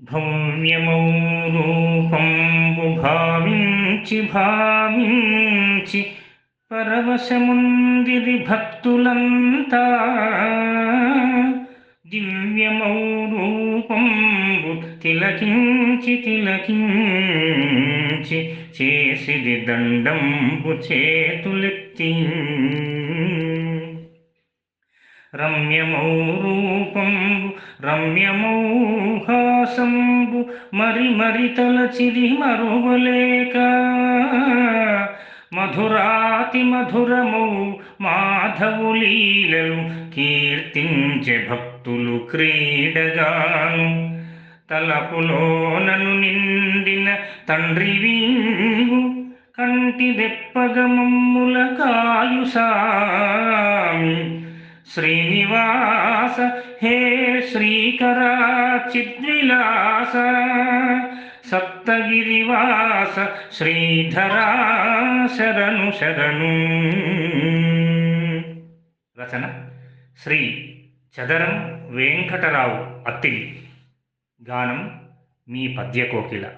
భవ్యమౌ రూపంబు భావించి భావించి పరవశముందిరి భక్తులంతా దివ్యమౌ రూపంబు తిలకించి తిలకించి చేసిది దండంబు చేతులెత్తి రమ్యమౌ రూపంబు రమ్యమౌ హాసంబు మరి మరి తలచిరి మరువలేక మధురాతి మధురమౌ మాధవు లీలలు కీర్తించే భక్తులు క్రీడగాను తలపులోనను నిండిన తండ్రి వీంగు కంటి దెప్పగమమ్ముల కాయుసా శ్రీనివాస హే శ్రీకరా చిద్విలాస సప్తగిరివాస శ్రీధరా శరణు శరణు. రచన శ్రీ చదరం వెంకటరావు అత్తిలి. గానం మీ పద్యకోకిల.